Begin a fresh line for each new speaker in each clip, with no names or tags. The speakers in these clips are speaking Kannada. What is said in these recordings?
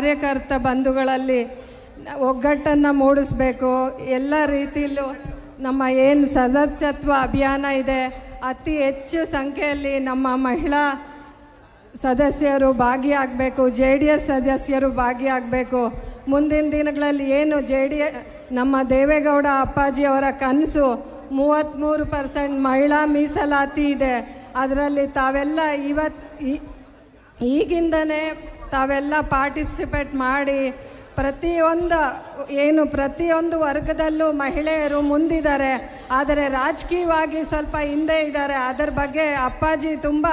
ಕಾರ್ಯಕರ್ತ ಬಂಧುಗಳಲ್ಲಿ ಒಗ್ಗಟ್ಟನ್ನು ಮೂಡಿಸ್ಬೇಕು. ಎಲ್ಲ ರೀತಿಯಲ್ಲೂ ನಮ್ಮ ಏನು ಸದಸ್ಯತ್ವ ಅಭಿಯಾನ ಇದೆ, ಅತಿ ಹೆಚ್ಚು ಸಂಖ್ಯೆಯಲ್ಲಿ ನಮ್ಮ ಮಹಿಳಾ ಸದಸ್ಯರು ಭಾಗಿಯಾಗಬೇಕು, ಜೆ ಡಿ ಎಸ್ ಸದಸ್ಯರು ಭಾಗಿಯಾಗಬೇಕು. ಮುಂದಿನ ದಿನಗಳಲ್ಲಿ ಏನು ಜೆ ಡಿ ನಮ್ಮ ದೇವೇಗೌಡ ಅಪ್ಪಾಜಿಯವರ ಕನಸು ಮೂವತ್ತ್ಮೂರು ಪರ್ಸೆಂಟ್ ಮಹಿಳಾ ಮೀಸಲಾತಿ ಇದೆ. ಅದರಲ್ಲಿ ತಾವೆಲ್ಲ ಇವತ್ತು ಈಗಿಂದನೇ ತಾವೆಲ್ಲ ಪಾರ್ಟಿಸಿಪೇಟ್ ಮಾಡಿ ಪ್ರತಿಯೊಂದು, ಏನು ಪ್ರತಿಯೊಂದು ವರ್ಗದಲ್ಲೂ ಮಹಿಳೆಯರು ಮುಂದಿದ್ದಾರೆ. ಆದರೆ ರಾಜಕೀಯವಾಗಿ ಸ್ವಲ್ಪ ಹಿಂದೆ ಇದ್ದಾರೆ. ಅದರ ಬಗ್ಗೆ ಅಪ್ಪಾಜಿ ತುಂಬ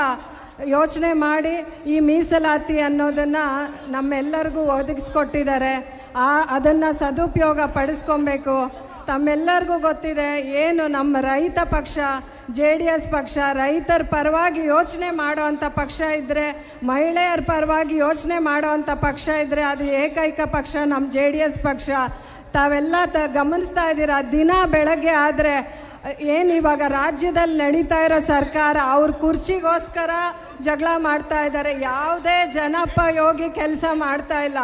ಯೋಚನೆ ಮಾಡಿ ಈ ಮೀಸಲಾತಿ ಅನ್ನೋದನ್ನು ನಮ್ಮೆಲ್ಲರಿಗೂ ಒದಗಿಸ್ಕೊಟ್ಟಿದ್ದಾರೆ. ಆ, ಅದನ್ನು ಸದುಪಯೋಗ ಪಡಿಸ್ಕೊಬೇಕು. ತಮ್ಮೆಲ್ಲರಿಗೂ ಗೊತ್ತಿದೆ, ಏನು ನಮ್ಮ ರೈತ ಪಕ್ಷ ಜೆ ಡಿ ಎಸ್ ಪಕ್ಷ, ರೈತರ ಪರವಾಗಿ ಯೋಚನೆ ಮಾಡೋವಂಥ ಪಕ್ಷ ಇದ್ದರೆ ಮಹಿಳೆಯರ ಪರವಾಗಿ ಯೋಚನೆ ಮಾಡೋವಂಥ ಪಕ್ಷ ಇದ್ದರೆ ಅದು ಏಕೈಕ ಪಕ್ಷ ನಮ್ಮ ಜೆ ಡಿ ಎಸ್ ಪಕ್ಷ. ತಾವೆಲ್ಲ ತ ಗಮನಿಸ್ತಾ ಇದ್ದೀರಾ? ದಿನ ಬೆಳಗ್ಗೆ ಆದರೆ, ಏನು ಇವಾಗ ರಾಜ್ಯದಲ್ಲಿ ನಡೀತಾ ಇರೋ ಸರ್ಕಾರ, ಅವ್ರ ಕುರ್ಚಿಗೋಸ್ಕರ ಜಗಳ ಮಾಡ್ತಾ ಇದ್ದಾರೆ ಯಾವುದೇ ಜನಪಯೋಗಿ ಕೆಲಸ ಮಾಡ್ತಾ ಇಲ್ಲ.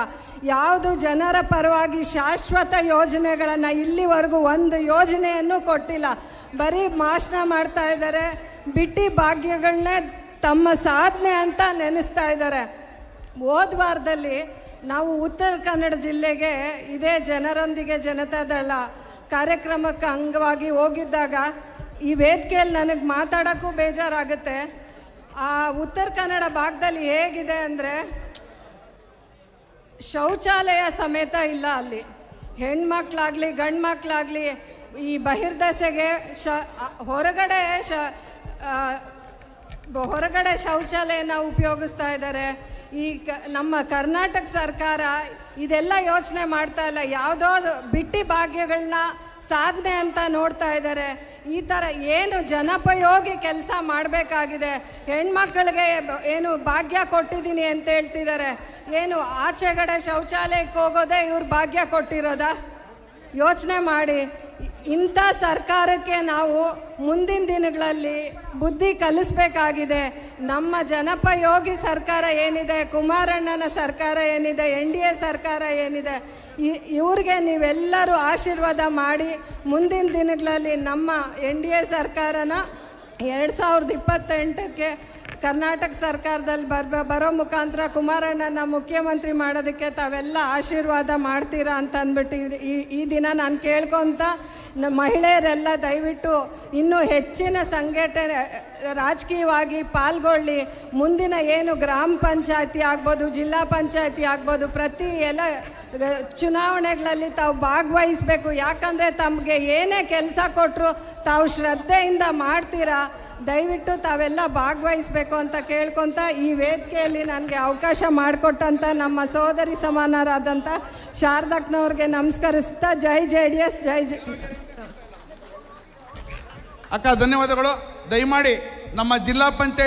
ಯಾವುದು ಜನರ ಪರವಾಗಿ ಶಾಶ್ವತ ಯೋಜನೆಗಳನ್ನು ಇಲ್ಲಿವರೆಗೂ ಒಂದು ಯೋಜನೆಯನ್ನು ಕೊಟ್ಟಿಲ್ಲ. ಬರೀ ಭಾಷಣ ಮಾಡ್ತಾ ಇದ್ದಾರೆ. ಬಿಟ್ಟಿ ಭಾಗ್ಯಗಳನ್ನೇ ತಮ್ಮ ಸಾಧನೆ ಅಂತ ನೆನೆಸ್ತಾ ಇದ್ದಾರೆ. ಹೋದ ವಾರದಲ್ಲಿ ನಾವು ಉತ್ತರ ಕನ್ನಡ ಜಿಲ್ಲೆಗೆ ಇದೇ ಜನರೊಂದಿಗೆ ಜನತಾದಳ ಕಾರ್ಯಕ್ರಮಕ್ಕೆ ಅಂಗವಾಗಿ ಹೋಗಿದ್ದಾಗ ಈ ವೇದಿಕೆಯಲ್ಲಿ ನನಗೆ ಮಾತಾಡೋಕ್ಕೂ ಬೇಜಾರಾಗುತ್ತೆ. ಆ ಉತ್ತರ ಕನ್ನಡ ಭಾಗದಲ್ಲಿ ಹೇಗಿದೆ ಅಂದರೆ ಶೌಚಾಲಯ ಸಮೇತ ಇಲ್ಲ ಅಲ್ಲಿ. ಹೆಣ್ಮಕ್ಳಾಗಲಿ ಗಂಡು ಮಕ್ಕಳಾಗಲಿ ಈ ಬಹಿರ್ದಸೆಗೆ ಶ ಹೊರಗಡೆ ಶ ಹೊರಗಡೆ ಶೌಚಾಲಯನ ಉಪಯೋಗಿಸ್ತಾ ಇದ್ದಾರೆ. ಈ ಕ, ನಮ್ಮ ಕರ್ನಾಟಕ ಸರ್ಕಾರ ಇದೆಲ್ಲ ಯೋಚನೆ ಮಾಡ್ತಾ ಇಲ್ಲ. ಯಾವುದೋ ಬಿಟ್ಟಿ ಭಾಗ್ಯಗಳನ್ನ ಸಾಧನೆ ಅಂತ ನೋಡ್ತಾ ಇದ್ದಾರೆ. ಈ ಥರ ಏನು ಜನಪಯೋಗಿ ಕೆಲಸ ಮಾಡಬೇಕಾಗಿದೆ. ಹೆಣ್ಮಕ್ಳಿಗೆ ಏನು ಭಾಗ್ಯ ಕೊಟ್ಟಿದ್ದೀನಿ ಅಂತ ಹೇಳ್ತಿದ್ದಾರೆ. ಏನು ಆಚೆಗಡೆ ಶೌಚಾಲಯಕ್ಕೆ ಹೋಗೋದೇ ಇವ್ರು ಭಾಗ್ಯ ಕೊಟ್ಟಿರೋದಾ? ಯೋಚನೆ ಮಾಡಿ. ಇಂಥ ಸರ್ಕಾರಕ್ಕೆ ನಾವು ಮುಂದಿನ ದಿನಗಳಲ್ಲಿ ಬುದ್ಧಿ ಕಲಿಸ್ಬೇಕಾಗಿದೆ. ನಮ್ಮ ಜನಪಯೋಗಿ ಸರ್ಕಾರ ಏನಿದೆ, ಕುಮಾರಣ್ಣನ ಸರ್ಕಾರ ಏನಿದೆ, ಎನ್ ಡಿ ಎ ಸರ್ಕಾರ ಏನಿದೆ ಇವ್ರಿಗೆ ನೀವೆಲ್ಲರೂ ಆಶೀರ್ವಾದ ಮಾಡಿ ಮುಂದಿನ ದಿನಗಳಲ್ಲಿ ನಮ್ಮ ಎನ್ ಡಿ ಎ ಸರ್ಕಾರನ ಎರಡು ಸಾವಿರದ ಇಪ್ಪತ್ತೆಂಟಕ್ಕೆ ಕರ್ನಾಟಕ ಸರ್ಕಾರದಲ್ಲಿ ಬರ್ಬ ಬರೋ ಮುಖಾಂತರ ಕುಮಾರಣ್ಣನ ಮುಖ್ಯಮಂತ್ರಿ ಮಾಡೋದಕ್ಕೆ ತಾವೆಲ್ಲ ಆಶೀರ್ವಾದ ಮಾಡ್ತೀರಾ ಅಂತ ಅಂದ್ಬಿಟ್ಟು ಈ ಈ ದಿನ ನಾನು ಕೇಳ್ಕೊತ ಮಹಿಳೆಯರೆಲ್ಲ ದಯವಿಟ್ಟು ಇನ್ನೂ ಹೆಚ್ಚಿನ ಸಂಘಟನೆ, ರಾಜಕೀಯವಾಗಿ ಪಾಲ್ಗೊಳ್ಳಿ. ಮುಂದಿನ ಏನು ಗ್ರಾಮ ಪಂಚಾಯತಿ ಆಗ್ಬೋದು, ಜಿಲ್ಲಾ ಪಂಚಾಯತಿ ಆಗ್ಬೋದು, ಪ್ರತಿ ಎಲ್ಲ ಚುನಾವಣೆಗಳಲ್ಲಿ ತಾವು ಭಾಗವಹಿಸಬೇಕು. ಯಾಕಂದರೆ ತಮಗೆ ಏನೇ ಕೆಲಸ ಕೊಟ್ಟರು ತಾವು ಶ್ರದ್ಧೆಯಿಂದ ಮಾಡ್ತೀರಾ? ದಯವಿಟ್ಟು ತಾವೆಲ್ಲ ಭಾಗವಹಿಸಬೇಕು ಅಂತ ಕೇಳ್ಕೊತ ಈ ವೇದಿಕೆಯಲ್ಲಿ ನನಗೆ ಅವಕಾಶ ಮಾಡಿಕೊಟ್ಟಂಥ ನಮ್ಮ ಸೋದರಿ ಸಮಾನರಾದಂಥ ಶಾರದಕ್ಕನವ್ರಿಗೆ ನಮಸ್ಕರಿಸ್ತಾ ಜೈ ಜೆ ಡಿ ಎಸ್ ಜೈ ಜೆ
ಅಕ್ಕ, ಧನ್ಯವಾದಗಳು. ದಯಮಾಡಿ ನಮ್ಮ ಜಿಲ್ಲಾ ಪಂಚಾಯತ್